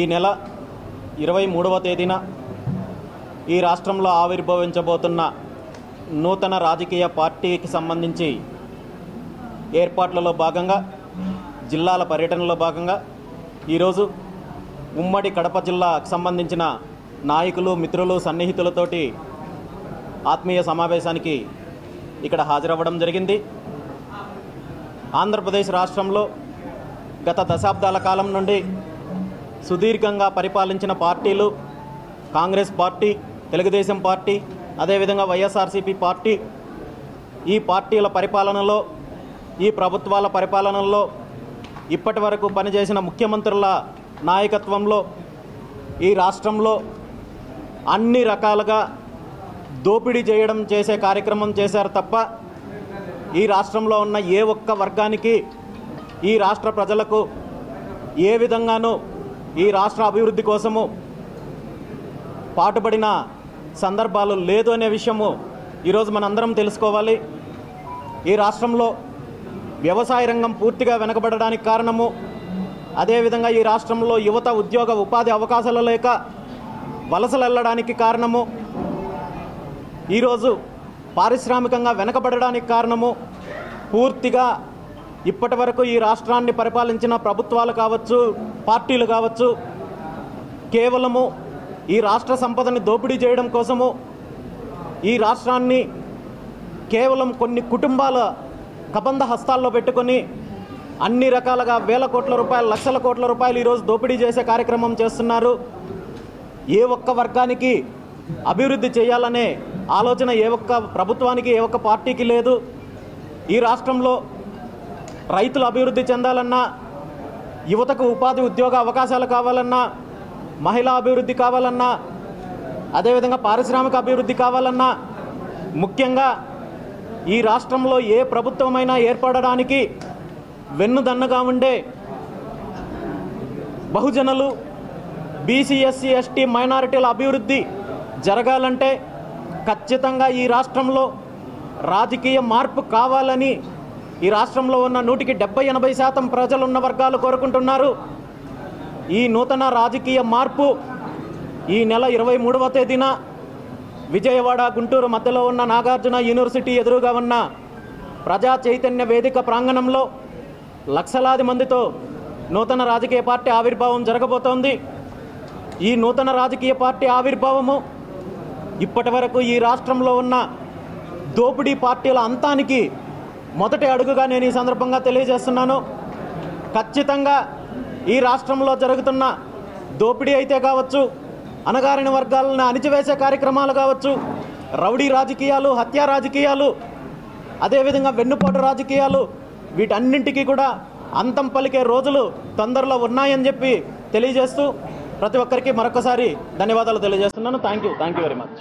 ఈ నెల ఇరవై మూడవ తేదీన ఈ రాష్ట్రంలో ఆవిర్భవించబోతున్న నూతన రాజకీయ పార్టీకి సంబంధించి ఏర్పాట్లలో భాగంగా జిల్లాల పర్యటనలో భాగంగా ఈరోజు ఉమ్మడి కడప జిల్లాకు సంబంధించిన నాయకులు మిత్రులు సన్నిహితులతోటి ఆత్మీయ సమావేశానికి ఇక్కడ హాజరవ్వడం జరిగింది. ఆంధ్రప్రదేశ్ రాష్ట్రంలో గత దశాబ్దాల కాలం నుండి సుదీర్ఘంగా పరిపాలించిన పార్టీలు కాంగ్రెస్ పార్టీ తెలుగుదేశం పార్టీ అదేవిధంగా వైఎస్ఆర్సీపీ పార్టీ ఈ పార్టీల పరిపాలనలో ఈ ప్రభుత్వాల పరిపాలనలో ఇప్పటి వరకు పనిచేసిన ముఖ్యమంత్రుల నాయకత్వంలో ఈ రాష్ట్రంలో అన్ని రకాలుగా దోపిడీ చేయడం చేసే కార్యక్రమం చేశారు తప్ప ఈ రాష్ట్రంలో ఉన్న ఏ ఒక్క వర్గానికి ఈ రాష్ట్ర ప్రజలకు ఏ విధంగానూ ఈ రాష్ట్ర అభివృద్ధి కోసము పాటుపడిన సందర్భాలు లేదు అనే విషయము ఈరోజు మనందరం తెలుసుకోవాలి. ఈ రాష్ట్రంలో వ్యవసాయ రంగం పూర్తిగా వెనకబడడానికి కారణము అదేవిధంగా ఈ రాష్ట్రంలో యువత ఉద్యోగ ఉపాధి అవకాశాలు లేక వలసలు వెళ్ళడానికి కారణము ఈరోజు పారిశ్రామికంగా వెనకబడడానికి కారణము పూర్తిగా ఇప్పటి వరకు ఈ రాష్ట్రాన్ని పరిపాలించిన ప్రభుత్వాలు కావచ్చు పార్టీలు కావచ్చు కేవలము ఈ రాష్ట్ర సంపదని దోపిడీ చేయడం కోసము ఈ రాష్ట్రాన్ని కేవలం కొన్ని కుటుంబాల కబంధ హస్తాల్లో పెట్టుకొని అన్ని రకాలుగా వేల కోట్ల రూపాయలు లక్షల కోట్ల రూపాయలు ఈరోజు దోపిడీ చేసే కార్యక్రమం చేస్తున్నారు. ఏ ఒక్క వర్గానికి అభివృద్ధి చేయాలనే ఆలోచన ఏ ఒక్క ప్రభుత్వానికి ఏ ఒక్క పార్టీకి లేదు. ఈ రాష్ట్రంలో రైతులు అభివృద్ధి చెందాలన్నా యువతకు ఉపాధి ఉద్యోగ అవకాశాలు కావాలన్నా మహిళా అభివృద్ధి కావాలన్నా అదేవిధంగా పారిశ్రామిక అభివృద్ధి కావాలన్నా ముఖ్యంగా ఈ రాష్ట్రంలో ఏ ప్రభుత్వమైనా ఏర్పడడానికి వెన్నుదన్నగా ఉండే బహుజనులు బీసీ ఎస్సీ ఎస్టీ మైనారిటీల అభివృద్ధి జరగాలంటే ఖచ్చితంగా ఈ రాష్ట్రంలో రాజకీయ మార్పు కావాలని ఈ రాష్ట్రంలో ఉన్న నూటికి డెబ్బై ఎనభై శాతం ప్రజలున్న వర్గాలు కోరుకుంటున్నారు. ఈ నూతన రాజకీయ మార్పు ఈ నెల ఇరవై మూడవ తేదీన విజయవాడ గుంటూరు మధ్యలో ఉన్న నాగార్జున యూనివర్సిటీ ఎదురుగా ఉన్న ప్రజా చైతన్య వేదిక ప్రాంగణంలో లక్షలాది మందితో నూతన రాజకీయ పార్టీ ఆవిర్భావం జరగబోతోంది. ఈ నూతన రాజకీయ పార్టీ ఆవిర్భావము ఇప్పటి వరకు ఈ రాష్ట్రంలో ఉన్న దోపిడీ పార్టీల అంతానికి మొదటి అడుగుగా నేను ఈ సందర్భంగా తెలియజేస్తున్నాను. ఖచ్చితంగా ఈ రాష్ట్రంలో జరుగుతున్న దోపిడీ అయితే కావచ్చు అణగారిన వర్గాలను అణిచివేసే కార్యక్రమాలు కావచ్చు రౌడీ రాజకీయాలు హత్యా రాజకీయాలు అదేవిధంగా వెన్నుపోటు రాజకీయాలు వీటన్నింటికీ కూడా అంతం పలికే రోజులు తొందరలో ఉన్నాయని చెప్పి తెలియజేస్తూ ప్రతి ఒక్కరికి మరొకసారి ధన్యవాదాలు తెలియజేస్తున్నాను. Thank you thank you very much.